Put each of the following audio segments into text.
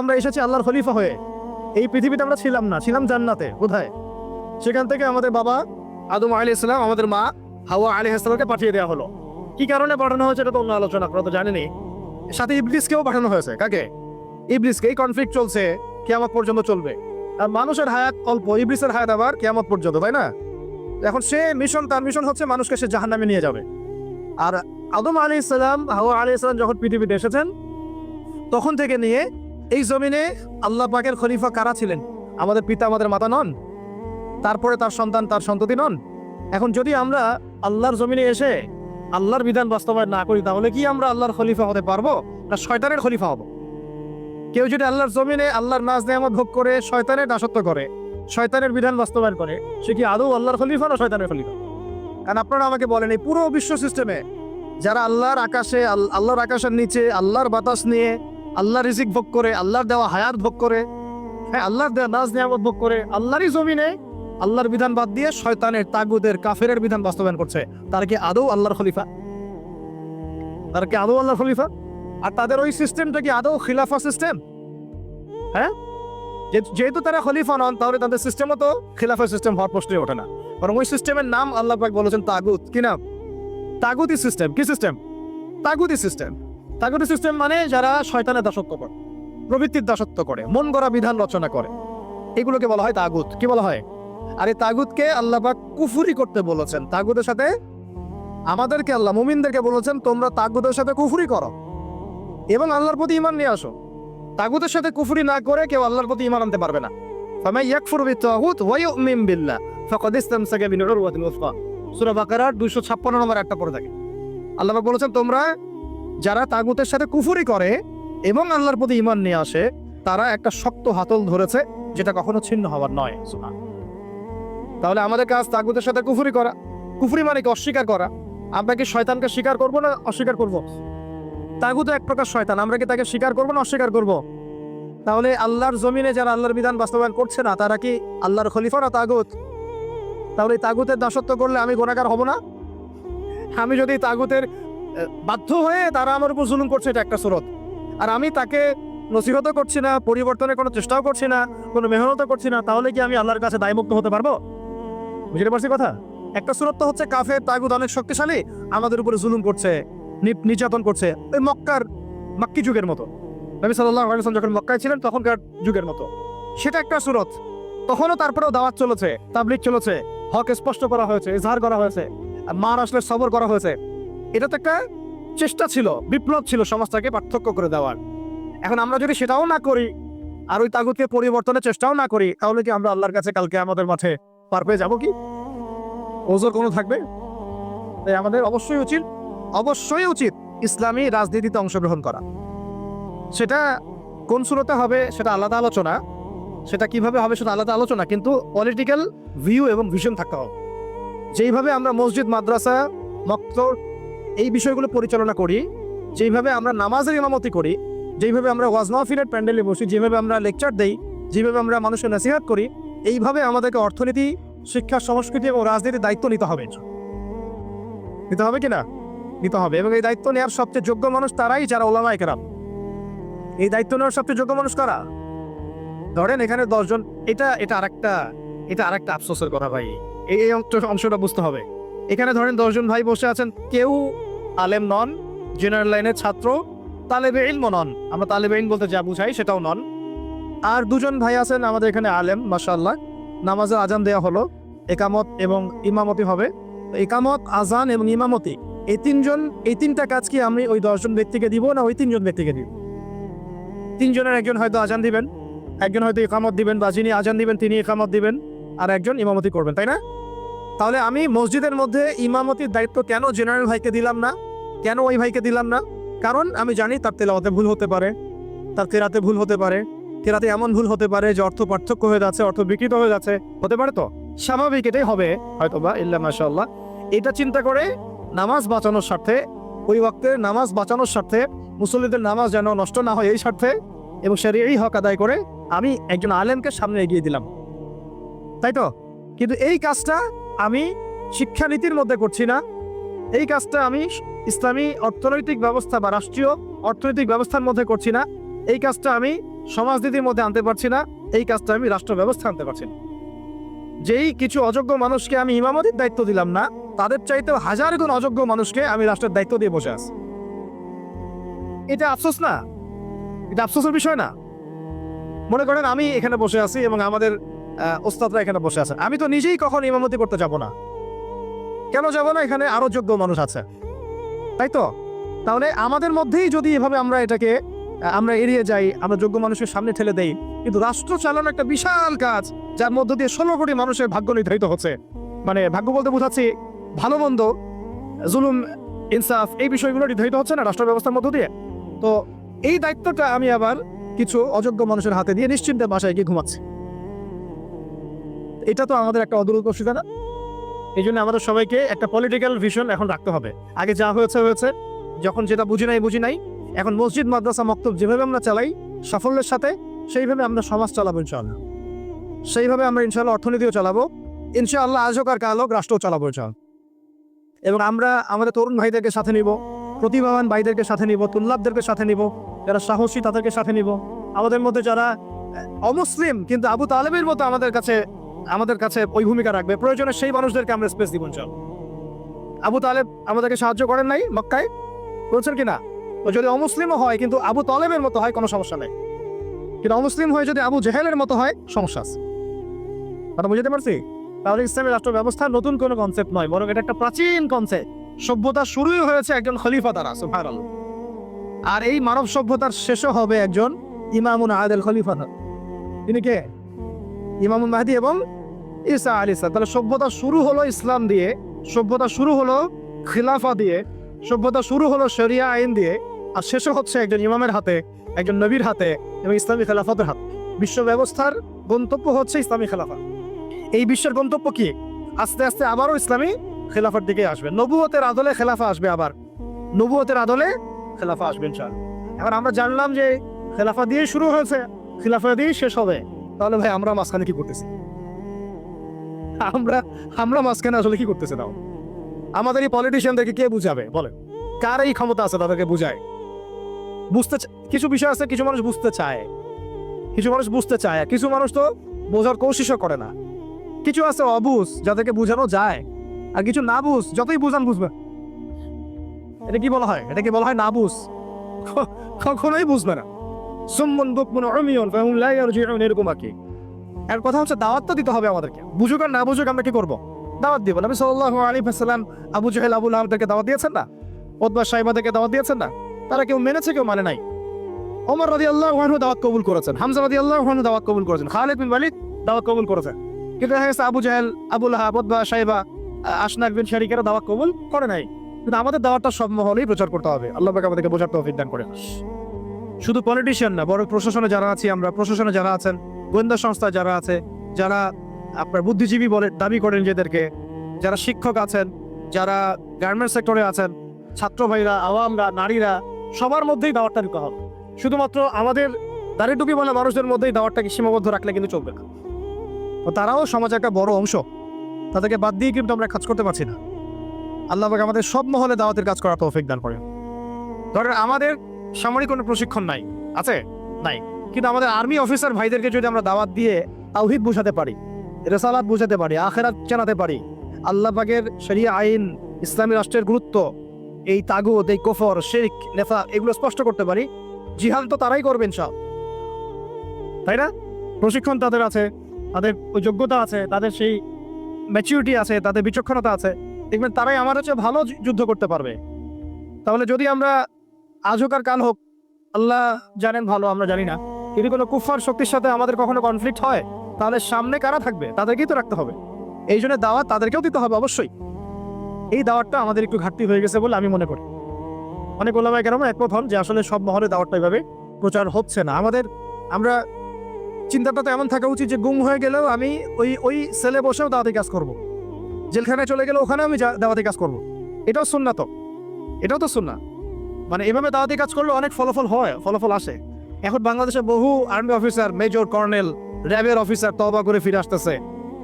আমরা এসেছি আল্লাহর খলিফা হয়ে। এই পৃথিবীতে আমরা ছিলাম না, ছিলাম জান্নাতে। কোথায়? সেখান থেকে আমাদের বাবা আদম আলী ইসলাম আমাদের মা হাওয়া আলী ইসলামকে পাঠিয়ে দেওয়া হলো। কি কারণে পাঠানো হয়েছে এটা তো অন্য আলোচনা আপনারা তো জানেনই সাথে ইবলিসকেও পাঠানো হয়েছে, কাকে? ইবলিসকে এই কনফ্লিক্ট চলছে, কেয়ামত পর্যন্ত চলবে। আর মানুষের হায়াত অল্প, ইবলিসের হায়াত আবার কেয়ামত পর্যন্ত, তাই না? এখন সে মিশন তার মিশন হচ্ছে মানুষকে সে জাহান্নামে নিয়ে যাবে। আর আদম আলী ইসলাম হাওয়া আলী ইসলাম যখন পৃথিবীতে এসেছেন, তখন থেকে নিয়ে এই জমিনে আল্লাহ পাকের খলিফা কারা ছিলেন? আমাদের পিতা আমাদের মাতা নন। তারপরে তার সন্তান, তার সন্ততি নন। এখন যদি আমরা আল্লাহর জমিনে এসে আল্লাহর বিধান বাস্তবায়ন না করি, তাহলে কি আমরা আল্লাহর খলিফা হতে পারব? না শয়তানের খলিফা হব? কেউ যদি আল্লাহর জমিনে আল্লাহর নাজ নেয়ামত ভোগ করে, শয়তানের দাসত্ব করে, শয়তানের বিধান বাস্তবায়ন করে, সে কি আদৌ আল্লাহর খলিফা না শয়তানের খলিফা? কারণ আপনারা আমাকে বলেন, এই পুরো বিশ্ব সিস্টেমে যারা আল্লাহর আকাশে আল- আল্লাহর আকাশের নিচে, আল্লাহর বাতাস নিয়ে আল্লাহর রিজিক ভোগ করে, আল্লাহর দেওয়া হায়াত ভোগ করে হ্যাঁ আল্লাহর দেওয়া নাজ নিয়ামত ভোগ করে, আল্লাহরই জমিনে আল্লাহর বিধান বাদ দিয়ে শয়তানের তাগুদের কাফেরের বিধান বাস্তবায়ন করছে। তার কি আদৌ আল্লাহর খলিফা? তার কি আদৌ আল্লাহর খলিফা? আর তাদের ওই সিস্টেমটা কি আদৌ খিলাফা সিস্টেম হ্যাঁ? যেহেতু তারা খলিফা নন, তাহলে তাদের সিস্টেমও তো খিলাফা সিস্টেম হওয়ার প্রশ্নই ওঠে না। বরং ওই সিস্টেমের নাম আল্লাহ পাক বলেছেন তাগুত। কি নাম? তাগুতি সিস্টেম কি সিস্টেম তাগুতি সিস্টেম তাগুতি সিস্টেম মানে যারা শয়তানের দাসত্ব করে, প্রবৃত্তির দাসত্ব করে, মন গড়া বিধান রচনা করে। এগুলোকে বলা হয় তাগুত। কি বলা হয়? আর এই তাগুতকে আল্লাহ পাক কুফুরি করতে বলেছেন। তাগুতের সাথে আমাদেরকে আল্লাহ, মুমিনদেরকে বলেছেন, তোমরা তাগুতের সাথে কুফুরি করো। এবং আল্লাহর প্রতি ইমান নিয়ে আসো। তাগুতের সাথে কুফুরি না করে কেউ আল্লাহর প্রতি ইমান আনতে পারবে না। ফামাই ইয়াকফুর বিত্তাগুত ওয়া ইউমিন বিল্লাহ, ফাকাদ ইসতামসাকা বিন উরওয়াতিল সূরা বাকারার 256 নম্বর একটা পড়ে থাকে। আল্লাহ বলেছেন, তোমরা যারা তাগুতের সাথে কুফুরি করে এবং আল্লাহর প্রতি ইমান নিয়ে আসে, তারা একটা শক্ত হাতল ধরেছে, যেটা কখনো ছিন্ন হওয়ার নয়। সুবহান। তাহলে আমাদের কাজ তাগুতের সাথে কুফুরি করা। কুফুরি মানে কি? অস্বীকার করা। আমরা কি শয়তানকে স্বীকার করব না অস্বীকার করব? তাগুত এক প্রকার শয়তান। আমরা কি তাকে স্বীকার করব না অস্বীকার করব? তাহলে আল্লাহর জমিনে যারা আল্লাহর বিধান বাস্তবায়ন করছে না, তারা কি আল্লাহর খলিফা না তাগুত? তাহলে তাগুতের দাসত্ব করলে আমি গোনাগার হব না? আমি যদি তাগুতের বাধ্য হয়ে তারা আমার উপর জুলুম করছে, এটা একটা স্রোত। আর আমি তাকে নসিহতও করছি না, পরিবর্তনের কোনো চেষ্টাও করছি না, কোনো মেহনতও করছি না, তাহলে কি আমি আল্লাহর কাছে দায়মুক্ত হতে পারব? বুঝতে পারছি কথা? একটা সুরত তো হচ্ছে কাফের তাগুদ অনেক শক্তিশালী, আমাদের উপরে জুলুম করছে নির্যাতন করছে, ওই মক্কার মাক্কি যুগের মতো। নবী সাল্লাহ যখন মক্কায় ছিলেন, তখনকার যুগের মতো। সেটা একটা সুরত। তখনও তারপরেও দাওয়াত চলেছে তাবলিক চলেছে, হক স্পষ্ট করা হয়েছে, ইজহার করা হয়েছে মার আসলে সবর করা হয়েছে। এটা তো একটা চেষ্টা ছিল, বিপ্লব ছিল সমাজটাকে পার্থক্য করে দেওয়ার। এখন আমরা যদি সেটাও না করি, আর ওই তাগুতকে পরিবর্তনের চেষ্টাও না করি, তাহলে কি আমরা আল্লাহর কাছে কালকে আমাদের মাঠে পার পেয়ে যাব কি? ওজোর কোনো থাকবে? তাই আমাদের অবশ্যই উচিত অবশ্যই উচিত ইসলামী রাজনীতিতে অংশগ্রহণ করা। সেটা কোন সুরতে হবে সেটা আলাদা আলোচনা, সেটা কীভাবে হবে সেটা আলাদা আলোচনা, কিন্তু পলিটিক্যাল ভিউ এবং ভিশন থাকতে হবে। যেইভাবে আমরা মসজিদ, মাদ্রাসা, মক্তর এই বিষয়গুলো পরিচালনা করি, যেইভাবে আমরা নামাজের ইমামতি করি, যেইভাবে আমরা ওয়াজ মাহফিলের প্যান্ডেলে বসি, যেভাবে আমরা লেকচার দেই, যেভাবে আমরা মানুষের নাসিহাত করি, এইভাবে আমাদেরকে অর্থনীতি, শিক্ষা, সংস্কৃতি এবং রাজনীতির দায়িত্ব নিতে হবে। নিতে হবে কি না? নিতে হবে এবং এই দায়িত্ব নেওয়ার সবচেয়ে যোগ্য মানুষ তারাই যারা ওলামায় কেরাম। এই দায়িত্ব নেওয়ার সবচেয়ে যোগ্য মানুষ কারা? ধরেন এখানে দশজন, এটা এটা আরেকটা এটা আরেকটা আফসোসের কথা ভাই। এই এই অংশ- অংশটা বুঝতে হবে। এখানে ধরেন দশজন ভাই বসে আছেন, কেউ আলেম নন জেনারেল লাইনের ছাত্র, তালেবে ইলম নন। আমরা তালেবে ইলম বলতে যা বুঝাই সেটাও নন। আর দুজন ভাই আছেন আমাদের এখানে আলেম, মাশাআল্লাহ। নামাজের আজান দেওয়া হলো, একামত এবং ইমামতি হবে। একামত, আজান এবং ইমামতি, এই তিনজন, এই তিনটা কাজ কি আমি ওই দশজন ব্যক্তিকে দিব না ওই তিনজন ব্যক্তিকে দিব? তিনজনের একজন হয়তো আজান দিবেন, একজন হয়তো একামত দিবেন বা যিনি আজান দিবেন তিনি একামত দিবেন, আর একজন ইমামতি করবেন, তাই না? তাহলে আমি মসজিদের মধ্যে ইমামতির দায়িত্ব কেন জেনারেল ভাইকে দিলাম না? কেন ওই ভাইকে দিলাম না? কারণ আমি জানি তার তেলাওয়াতে ভুল হতে পারে। তার কেরাতে ভুল হতে পারে। কেরাতে এমন ভুল হতে পারে যে অর্থ পার্থক্য হয়ে যাচ্ছে, অর্থ বিকৃত হয়ে যাচ্ছে। হতে পারে তো? স্বাভাবিক এটাই হবে হয়তো বা ইল্লা মাশাল্লাহ এটা চিন্তা করে নামাজ বাঁচানোর স্বার্থে, ওই ওয়াক্তে নামাজ বাঁচানোর স্বার্থে, মুসল্লিদের নামাজ যেন নষ্ট না হয় এই স্বার্থে, এবং সে এই হক আদায় করে আমি একজন আলেমকে সামনে এগিয়ে দিলাম। তাই তো? কিন্তু এই কাজটা আমি শিক্ষানীতির মধ্যে করছি না। এই কাজটা আমি ইসলামী অর্থনৈতিক ব্যবস্থা বা রাষ্ট্রীয় অর্থনৈতিক ব্যবস্থার মধ্যে করছি না। এই কাজটা আমি সমাজনীতির মধ্যে আনতে পারছি না। এই কাজটা আমি রাষ্ট্র ব্যবস্থা আনতে পারছি না। যেই কিছু অযোগ্য মানুষকে আমি ইমামতির দায়িত্ব দিলাম না, তাদের চাইতেও হাজার গুণ অযোগ্য মানুষকে আমি রাষ্ট্রের দায়িত্ব দিয়ে বসে আছি। এটা আফসোস না? এটা আফসোসের বিষয় না? মনে করেন আমি এখানে বসে আছি এবং আমাদের ওস্তাদরা এখানে বসে আছে। আমি তো নিজেই কখন ইমামতি করতে যাব না। কেন যাব না? এখানে আরও যোগ্য মানুষ আছে। তাই তো? তাহলে আমাদের মধ্যেই যদি এভাবে আমরা এটাকে আমরা এড়িয়ে যাই, আমরা যোগ্য মানুষের সামনে ঠেলে দেই, কিন্তু রাষ্ট্র চালানো একটা বিশাল কাজ, যার মধ্য দিয়ে ষোলো কোটি মানুষের ভাগ্য নির্ধারিত হচ্ছে। মানে ভাগ্য বলতে বোঝাচ্ছি, ভালো মন্দ, জুলুম, ইনসাফ, এই বিষয়গুলো নির্ধারিত হচ্ছে না রাষ্ট্র ব্যবস্থার মধ্য দিয়ে। তো এই দায়িত্বটা আমি আবার কিছু অযোগ্য মানুষের হাতে দিয়ে নিশ্চিন্তে বাসায় গিয়ে ঘুমাচ্ছি। এটা তো আমাদের একটা অদূরদর্শিতা না এই জন্য আমাদের সবাইকে একটা পলিটিক্যাল ভিশন এখন রাখতে হবে। আগে যা হয়েছে হয়েছে। যখন যেটা বুঝি নাই বুঝি নাই। এখন মসজিদ, মাদ্রাসা, মক্তব যেভাবে আমরা চালাই, সাফল্যের সাথে সেইভাবে আমরা সমাজ চালাবো, ইনশাআল্লাহ। সেইভাবে আমরা, ইনশাআল্লাহ, অর্থনীতিও চালাবো। ইনশাআল্লাহ আজ হোক আর কাল হোক, রাষ্ট্রও চালাবো, ইনশাআল্লাহ। এবং আমরা আমাদের তরুণ ভাইদেরকে সাথে নিব, প্রতিভাবান ভাইদেরকে সাথে নিব, তুল্লাবদেরকে সাথে নিব, যারা সাহসী তাদেরকে সাথে নিব। আমাদের মধ্যে যারা, অমুসলিম, কিন্তু আবু তালেবের মতো আমাদের কাছে আমাদের কাছে ওই ভূমিকা রাখবে। প্রয়োজনে সেই মানুষদেরকে আমরা স্পেস দিব চল আবু তালেব আমাদেরকে সাহায্য করেন নাই মক্কায়? বলছেন কিনা তো যদি অমুসলিমও হয়, কিন্তু আবু তালেবের মতো হয়, কোনো সমস্যা নেই। কিন্তু অমুসলিম হয়ে যদি আবু জেহেলের মতো হয়, সমস্যা আছে। কথা বুঝতে পারছি? তাহলে ইসলামী রাষ্ট্র ব্যবস্থা নতুন কোনো কনসেপ্ট নয়, বরং এটা একটা প্রাচীন কনসেপ্ট সভ্যতা শুরুই হয়েছে একজন খলিফা দ্বারা, সুবহানাল্লাহ। আর এই মানব সভ্যতার শেষও হবে একজন ইমামুন আদেল খলিফা। তিনি কে? ইমামুল মাহদি এবং ঈসা আলী ইসলাম তাহলে সভ্যতা শুরু হলো ইসলাম দিয়ে, সভ্যতা শুরু হলো খিলাফা দিয়ে, সভ্যতা শুরু হলো শরিয়া আইন দিয়ে, আর শেষও হচ্ছে একজন ইমামের হাতে, একজন নবীর হাতে এবং ইসলামী খেলাফতের হাতে। বিশ্ব ব্যবস্থার গন্তব্য হচ্ছে ইসলামী খেলাফা। এই বিশ্বের গন্তব্য কি? আস্তে আস্তে আবারও ইসলামী খেলাফার দিকে আসবে। নবুয়তের আদলে খেলাফা আসবে আবার। নবুয়তের আদলে খেলাফা আসবে ইনশাআল্লাহ। এখন আমরা জানলাম যে খেলাফা দিয়ে শুরু হয়েছে, খেলাফা দিয়ে শেষ হবে। তাহলে ভাই, আমরা মাঝখানে কি করতেছি? আমরা আমরা মাঝখানে আসলে কি করতেছে তাও? আমাদের এই পলিটিশিয়ানদেরকে কে বুঝাবে? বলে কার এই ক্ষমতা আছে তাদেরকে বুঝায়? বুঝতে কিছু বিষয় আছে, কিছু মানুষ বুঝতে চায়। কিছু মানুষ বুঝতে চায় কিছু মানুষ তো বোঝার কোশিশও করে না। কিছু আছে অবুঝ, যাদেরকে বোঝানো যায়, আর কিছু না বুঝ, যতই বুঝান বুঝবে। এটা কি বলা হয়? এটা কি বলা হয় না বুঝ? কখনোই বুঝবে না। সুম্মন অমিয়ন ফাহুম এরকম আর কি। কথা হচ্ছে দাওয়াত তো দিতে হবে আমাদেরকে। বুঝুক আর না বুঝুক আমরা কি দাওয়াত দিব। নবী আবু জাহেল দাওয়াত দিয়েছেন না? ওতবা সাইবাদেরকে দাওয়াত দিয়েছেন না? তারা কেউ মেনেছে কেউ মানে নাই। ওমর আনহু দাওয়াত কবুল করেছেন। হামজা আনহু দাওয়াত কবুল করেছেন। খালিদ বিন ওয়ালিদ দাওয়াত কবুল করেছেন। কিন্তু দেখা গেছে আবু জাহেল আহ, আশনাক বিন দাওয়াত কবুল করে নাই। কিন্তু আমাদের দাওয়াতটা সব মহলেই প্রচার করতে হবে। আল্লাহ পাক আমাদেরকে বোঝার তৌফিক দান করে। শুধু পলিটিশিয়ান না বড় প্রশাসনে যারা আছি আমরা, প্রশাসনে যারা আছেন, গোয়েন্দা সংস্থা যারা আছে, যারা আপনার বুদ্ধিজীবী বলে দাবি করেন নিজেদেরকে, যারা শিক্ষক আছেন, যারা গার্মেন্ট সেক্টরে আছেন, ছাত্র ভাইরা, আওয়ামরা, নারীরা, সবার মধ্যেই দাওয়াতটা দিতে হবে। শুধুমাত্র আমাদের দাঁড়িয়ে টুপি বলা মানুষদের মধ্যেই দাওয়াতটাকে সীমাবদ্ধ রাখলে কিন্তু চলবে না। তারাও সমাজের একটা বড় অংশ। তাদেরকে বাদ দিয়ে কিন্তু আমরা কাজ করতে পারছি না। আল্লাহ আমাদের সব মহলে দাওয়াতের কাজ করার তৌফিক দান করেন। ধরেন আমাদের সামরিক কোনো প্রশিক্ষণ নাই। আছে? নাই। কিন্তু আমাদের আর্মি অফিসার ভাইদেরকে যদি আমরা দাওয়াত দিয়ে তাওহিদ বুঝাতে পারি, রেসালাত বুঝাতে পারি, আখেরাত জানাতে পারি, আল্লাহ পাকের আইন, ইসলামী রাষ্ট্রের গুরুত্ব, এই তাগুদ এই কোফর শেখ নেফা এগুলো স্পষ্ট করতে পারি, জিহাদ তো তারাই করবেন সব তাই না? প্রশিক্ষণ তাদের আছে, তাদের যোগ্যতা আছে, তাদের সেই ম্যাচিউরিটি আছে, তাদের বিচক্ষণতা আছে। দেখবেন তারাই আমার হচ্ছে ভালো যুদ্ধ করতে পারবে। তাহলে যদি আমরা আজ হোক আর কাল হোক, আল্লাহ জানেন ভালো, আমরা জানি না। যদি কোনো কুফার শক্তির সাথে আমাদের কখনো কনফ্লিক্ট হয়, তাহলে সামনে কারা থাকবে? তাদেরকেই তো রাখতে হবে। এই জন্য দাওয়াত তাদেরকেও দিতে হবে অবশ্যই। এই দাওয়াতটা আমাদের একটু ঘাটতি হয়ে গেছে বলে আমি মনে করি। অনেক ওলামায় কেন একমত হন যে আসলে সব মহলে দাওয়াতটা এভাবে প্রচার হচ্ছে না। আমাদের, আমরা চিন্তাটা তো এমন থাকা উচিত যে গুম হয়ে গেলেও আমি ওই ওই সেলে বসেও দাওয়াতি কাজ করব। জেলখানায় চলে গেলে ওখানে আমি দাওয়াতি কাজ করব। এটাও শুননা তো এটাও তো শুননা মানে এভাবে দাওয়াতি কাজ করলে অনেক ফলাফল হয়, ফলাফল আসে। এখন বাংলাদেশে বহু আর্মি অফিসার, মেজর কর্নেল, র্যাবের অফিসার তবা করে ফিরে আসতেছে।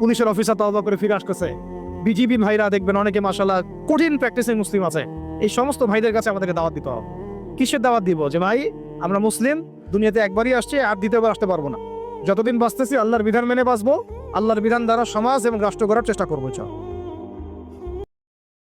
পুলিশের অফিসার তবা করে ফিরে আসতেছে। বিজিবি ভাইরা দেখবেন অনেকে মাসাল্লাহ কঠিন প্র্যাকটিসিং মুসলিম আছে। এই সমস্ত ভাইদের কাছে আমাদেরকে দাওয়াত দিতে হবে। কিসের দাওয়াত দিব? যে ভাই, আমরা মুসলিম, দুনিয়াতে একবারই আসছে, আর দ্বিতীয়বার আসতে পারব না। যতদিন বাঁচতেছি, আল্লাহর বিধান মেনে বাঁচবো, আল্লাহর বিধান দ্বারা সমাজ এবং রাষ্ট্র করার চেষ্টা করব চল